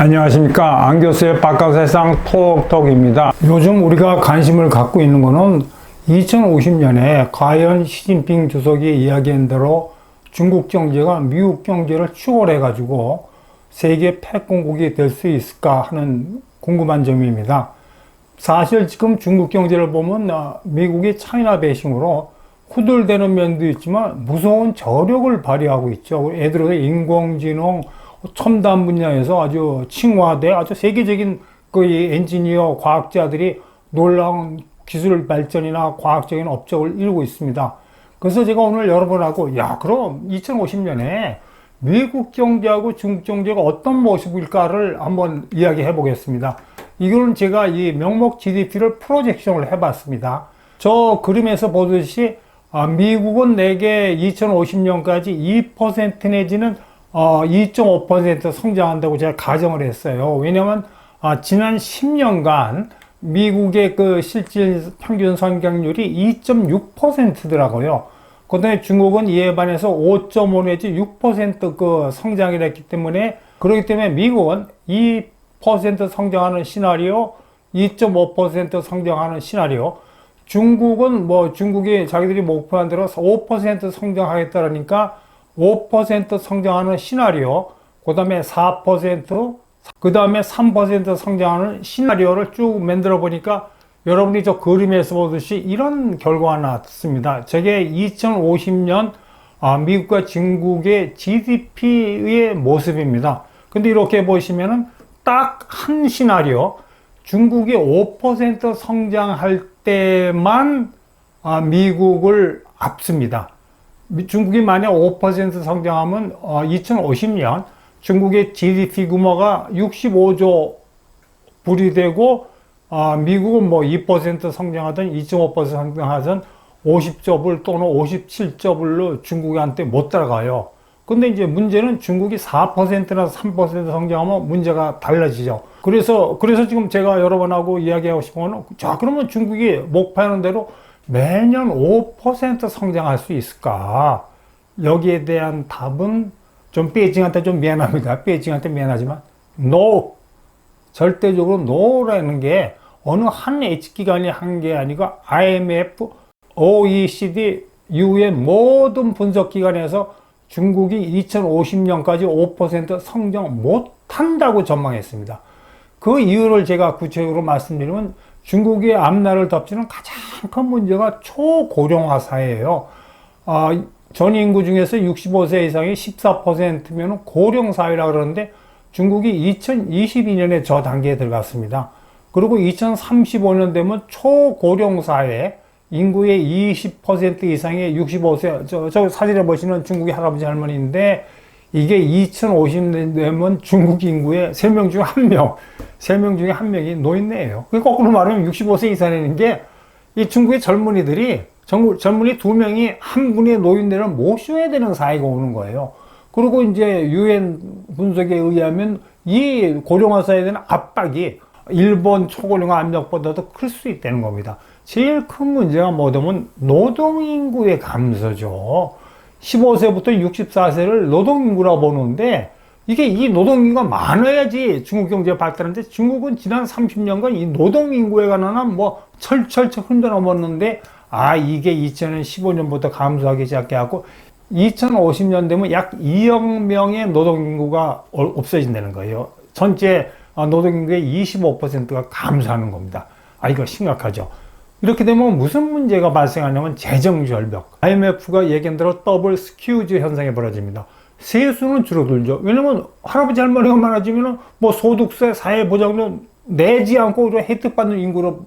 안녕하십니까. 안교수의 바깥세상 톡톡입니다. 요즘 우리가 관심을 갖고 있는 거는 2050년에 과연 시진핑 주석이 이야기한 대로 중국 경제가 미국 경제를 추월해 가지고 세계 패권국이 될 수 있을까 하는 궁금한 점입니다. 사실 지금 중국 경제를 보면 아, 미국이 차이나 배싱으로 후들대는 면도 있지만 무서운 저력을 발휘하고 있죠. 예를 들어서 인공지능, 첨단 분야에서 아주 칭화돼 아주 세계적인 그 엔지니어 과학자들이 놀라운 기술 발전이나 과학적인 업적을 이루고 있습니다. 그래서 제가 오늘 여러분하고 야 그럼 2050년에 미국 경제하고 중국 경제가 어떤 모습일까를 한번 이야기해 보겠습니다. 이거는 제가 이 명목 GDP를 프로젝션을 해 봤습니다. 저 그림에서 보듯이 아, 미국은 내게 2050년까지 2% 내지는 어, 2.5% 성장한다고 제가 가정을 했어요. 왜냐면 아, 지난 10년간 미국의 그 실질 평균 성장률이 2.6%더라고요. 그다음에 중국은 이에 반해서 5.5 내지 6%그 성장을 했기 때문에 그렇기 때문에 미국은 2% 성장하는 시나리오, 2.5% 성장하는 시나리오, 중국은 뭐 중국이 자기들이 목표한 대로 5% 성장하겠다라니까 5% 성장하는 시나리오, 그 다음에 4%, 그 다음에 3% 성장하는 시나리오를 쭉 만들어 보니까 여러분이 저 그림에서 보듯이 이런 결과가 나왔습니다. 저게 2050년 아, 미국과 중국의 GDP의 모습입니다. 근데 이렇게 보시면은 딱 한 시나리오, 중국이 5% 성장할 때만 아, 미국을 앞섭니다. 중국이 만약 5% 성장하면 2050년 어, 중국의 GDP 규모가 65조 불이 되고 아, 미국은 뭐 2% 성장하든 2.5% 성장하든 50조 불 또는 57조 불로 중국한테 못 따라가요. 근데 이제 문제는 중국이 4%나 3% 성장하면 문제가 달라지죠. 그래서, 그래서 지금 제가 여러분하고 이야기하고 싶은 거는, 자, 그러면 중국이 목표하는 대로 매년 5% 성장할 수 있을까? 여기에 대한 답은 좀 베이징한테 좀 미안합니다. 베이징한테 미안하지만, no! 절대적으로 no라는 게 어느 한 H기관이 한 게 아니고 IMF, OECD, UN 모든 분석기관에서 중국이 2050년까지 5% 성장 못한다고 전망했습니다. 그 이유를 제가 구체적으로 말씀드리면 중국의 앞날을 덮치는 가장 큰 문제가 초고령화 사회예요. 아, 전 인구 중에서 65세 이상이 14%면 고령 사회라 그러는데 중국이 2022년에 저 단계에 들어갔습니다. 그리고 2035년 되면 초고령 사회, 인구의 20% 이상의 65세, 저, 저 사진에 보시는 중국의 할아버지 할머니인데, 이게 2050년 되면 중국 인구의 3명 중에 1명, 3명 중에 1명이 노인네예요. 그 거꾸로 말하면 65세 이상인 게, 이 중국의 젊은이들이, 젊은이 두 명이 한 분의 노인네를 모셔야 되는 사회가 오는 거예요. 그리고 이제 유엔 분석에 의하면 이 고령화 사회에 대한 압박이 일본 초고령화 압력보다도 클 수 있다는 겁니다. 제일 큰 문제가 뭐냐면 노동 인구의 감소죠. 15세부터 64세를 노동인구라고 보는데 이게 이 노동인구가 많아야지 중국 경제가 발달하는데 중국은 지난 30년간 이 노동인구에 관한 뭐 철철철 흔들어 넘었는데 아 이게 2015년부터 감소하기 시작해갖고 2050년 되면 약 2억 명의 노동인구가 없어진다는 거예요. 전체 노동인구의 25%가 감소하는 겁니다. 아 이거 심각하죠. 이렇게 되면 무슨 문제가 발생하냐면 재정 절벽. IMF가 얘기한 대로 더블 스큐즈 현상이 벌어집니다. 세수는 줄어들죠. 왜냐면 할아버지 할머니가 많아지면 뭐 소득세, 사회보장료 내지 않고 혜택 받는 인구로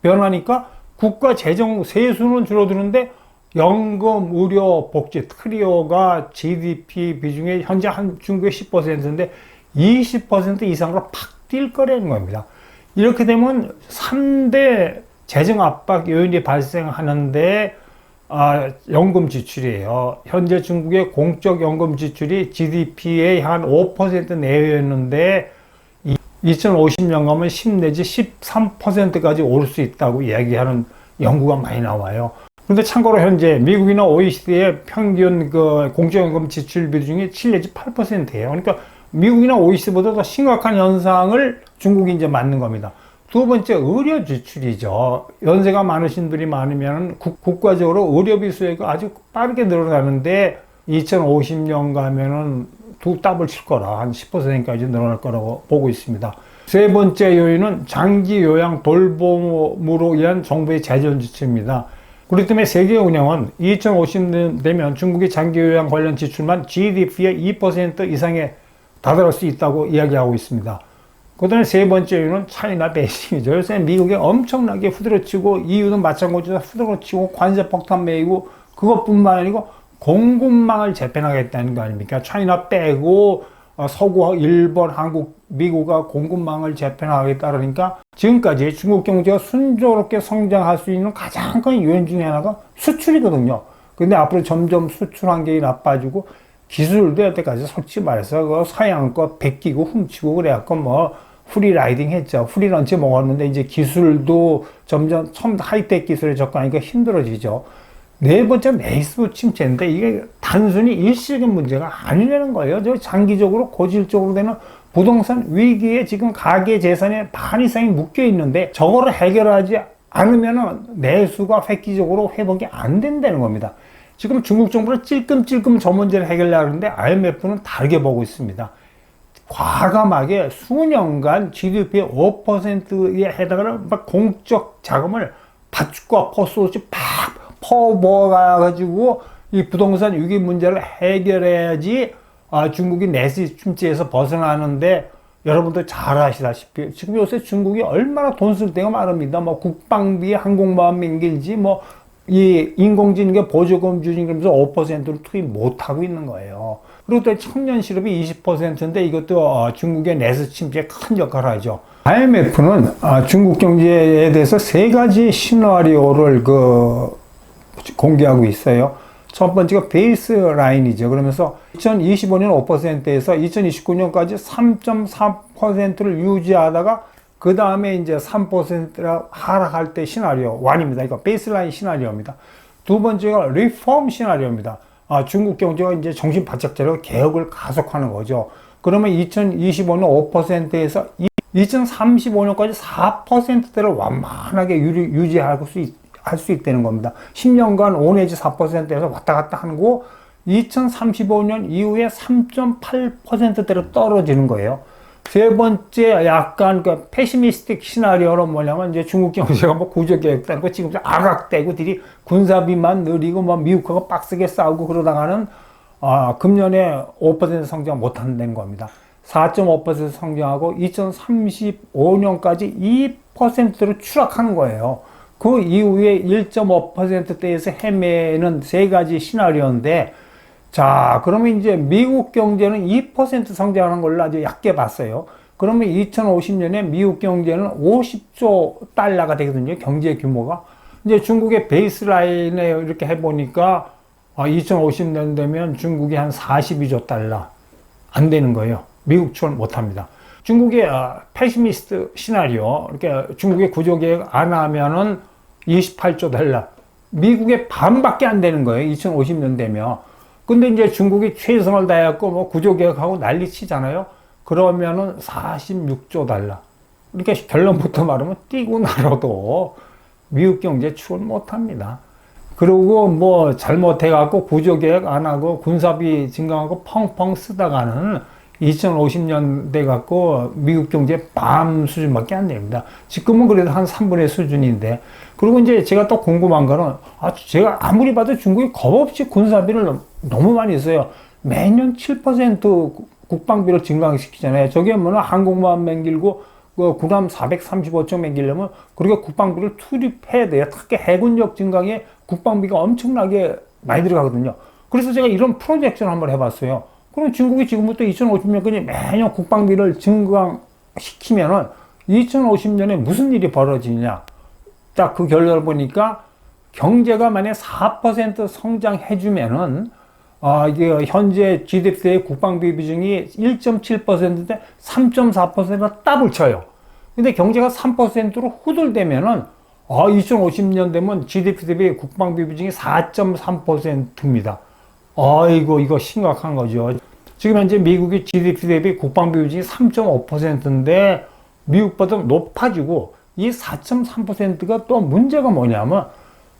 변하니까 국가 재정 세수는 줄어드는데 연금, 의료, 복지, 트리오가 GDP 비중에 현재 한 중국의 10%인데 20% 이상으로 팍 뛸 거라는 겁니다. 이렇게 되면 3대 재정 압박 요인이 발생하는데 아, 연금 지출이에요. 현재 중국의 공적 연금 지출이 GDP의 한 5% 내외였는데 2050년 가면 10 내지 13%까지 오를 수 있다고 이야기하는 연구가 많이 나와요. 그런데 참고로 현재 미국이나 OECD의 평균 그 공적연금 지출 비중이 7 내지 8%예요. 그러니까 미국이나 OECD보다 더 심각한 현상을 중국이 이제 맞는 겁니다. 두 번째 의료 지출이죠. 연세가 많으신 분이 많으면 국, 국가적으로 의료비 수액이 아주 빠르게 늘어나는데 2050년 가면은 두 답을 칠 거라 한 10%까지 늘어날 거라고 보고 있습니다. 세 번째 요인은 장기 요양 돌봄으로 인한 정부의 재정 지출입니다. 그렇기 때문에 세계은행은 2050년 되면 중국의 장기 요양 관련 지출만 GDP의 2% 이상에 다다를 수 있다고 이야기하고 있습니다. 그 다음에 세 번째 이유는 차이나 베이징이죠. 요새 미국에 엄청나게 후드러치고 EU도 마찬가지로 후드러치고 관세 폭탄 매이고 그것뿐만 아니고 공급망을 재편하겠다는 거 아닙니까? 차이나 빼고 어, 서구, 일본, 한국, 미국과 공급망을 재편하겠다 그러니까 지금까지 중국 경제가 순조롭게 성장할 수 있는 가장 큰 요인 중에 하나가 수출이거든요. 근데 앞으로 점점 수출 환경이 나빠지고 기술도 여태까지 솔직히 말해서 그 서양 거 베끼고 훔치고 그래갖고 뭐 프리라이딩 했죠. 프리런치 먹었는데 이제 기술도 점점 처음 하이텍 기술에 접근하니까 힘들어지죠. 네 번째 메이스 침체인데 이게 단순히 일시적인 문제가 아니라는 거예요. 저 장기적으로 고질적으로 되는 부동산 위기에 지금 가계 재산의 반 이상이 묶여 있는데 저거를 해결하지 않으면 내수가 획기적으로 회복이 안 된다는 겁니다. 지금 중국 정부는 찔끔찔끔 저 문제를 해결하려고 하는데 IMF는 다르게 보고 있습니다. 과감하게 수년간 GDP의 5%에 해당하는 막 공적 자금을 밭과 포스 없이 팍 퍼부어가지고 이 부동산 위기 문제를 해결해야지 아, 중국이 내수 침체에서 벗어나는데 여러분들 잘 아시다시피 지금 요새 중국이 얼마나 돈쓸 데가 많습니다. 뭐 국방비, 항공모함 민길지 뭐 이 인공지능의 보조금 주진 그러면서 5%를 투입 못 하고 있는 거예요. 그리고 또 청년 실업이 20%인데 이것도 어, 중국의 내수 침체에 큰 역할을 하죠. IMF는 아, 중국 경제에 대해서 세 가지 시나리오를 그 공개하고 있어요. 첫 번째가 베이스 라인이죠. 그러면서 2025년 5%에서 2029년까지 3.4%를 유지하다가 그 다음에 이제 3%라 하락할 때 시나리오 1입니다. 그러니까 베이스라인 시나리오입니다. 두 번째가 리폼 시나리오입니다. 아, 중국 경제가 이제 정신 바짝 차려 개혁을 가속하는 거죠. 그러면 2025년 5%에서 2035년까지 4%대를 완만하게 유지 할 수, 있, 할수 있다는 겁니다. 10년간 5 내지 4%에서 왔다 갔다 거 2035년 이후에 3.8%대로 떨어지는 거예요. 세 번째 약간 그 패시미스틱 시나리오는 뭐냐면 이제 중국 경제가 뭐 구조개혁다는 거 지금 악악대고 들이 군사비만 느리고 뭐 미국하고 빡세게 싸우고 그러다가는 아, 금년에 5% 성장 못 한다는 겁니다. 4.5% 성장하고 2035년까지 2%로 추락하는 거예요. 그 이후에 1.5%대에서 헤매는 세 가지 시나리오인데 자, 그러면 이제 미국 경제는 2% 성장하는 걸로 아주 얕게 봤어요. 그러면 2050년에 미국 경제는 50조 달러가 되거든요. 경제 규모가. 이제 중국의 베이스라인에 이렇게 해보니까 아, 2050년 되면 중국이 한 42조 달러 안 되는 거예요. 미국처럼 못합니다. 중국의 아, 패시미스트 시나리오, 이렇게 중국의 구조개혁 안 하면은 28조 달러. 미국의 반밖에 안 되는 거예요. 2050년 되면. 근데 이제 중국이 최선을 다해갖고 뭐 구조개혁하고 난리 치잖아요. 그러면은 46조 달러. 이렇게 결론부터 말하면 뛰고 날아도 미국 경제 추월 못 합니다. 그리고 뭐 잘못해갖고 구조개혁 안 하고 군사비 증강하고 펑펑 쓰다가는 2050년 돼 갖고 미국 경제 밤 수준밖에 안 됩니다. 지금은 그래도 한 3분의 수준인데. 그리고 이제 제가 또 궁금한 거는, 아, 제가 아무리 봐도 중국이 겁없이 군사비를 너무 많이 써요. 매년 7% 국방비를 증강시키잖아요. 저게 뭐냐, 항공모함 맹길고, 그 군함 435쪽 맹기려면, 그렇게 국방비를 투입해야 돼요. 특히 해군력 증강에 국방비가 엄청나게 많이 들어가거든요. 그래서 제가 이런 프로젝션 을 한번 해봤어요. 그럼 중국이 지금부터 2050년까지 매년 국방비를 증강시키면은 2050년에 무슨 일이 벌어지냐. 딱 그 결과를 보니까 경제가 만약 4% 성장해주면은 아, 이게 현재 GDP의 국방비 비중이 1.7%인데 3.4%가 따블 쳐요. 근데 경제가 3%로 후들되면은 아, 2050년 되면 GDP 대비 국방비 비중이 4.3%입니다. 아이고, 이거 심각한 거죠. 지금 현재 미국의 GDP 대비 국방 비율이 3.5%인데 미국보다 높아지고 이 4.3%가 또 문제가 뭐냐면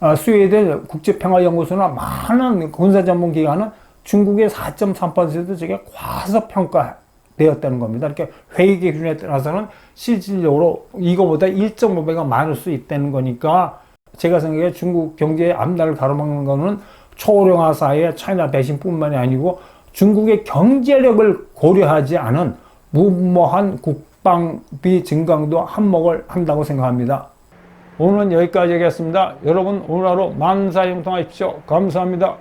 아, 스웨덴 국제평화연구소나 많은 군사 전문 기관은 중국의 4.3% 저게 과소평가되었다는 겁니다. 이렇게 회의 기준에 따라서는 실질적으로 이거보다 1.5배가 많을 수 있다는 거니까 제가 생각에 중국 경제의 앞날을 가로막는 거는 초고령화 사회의 차이나 배신뿐만이 아니고 중국의 경제력을 고려하지 않은 무모한 국방비 증강도 한몫을 한다고 생각합니다. 오늘은 여기까지 하겠습니다. 여러분 오늘 하루 만사형통하십시오. 감사합니다.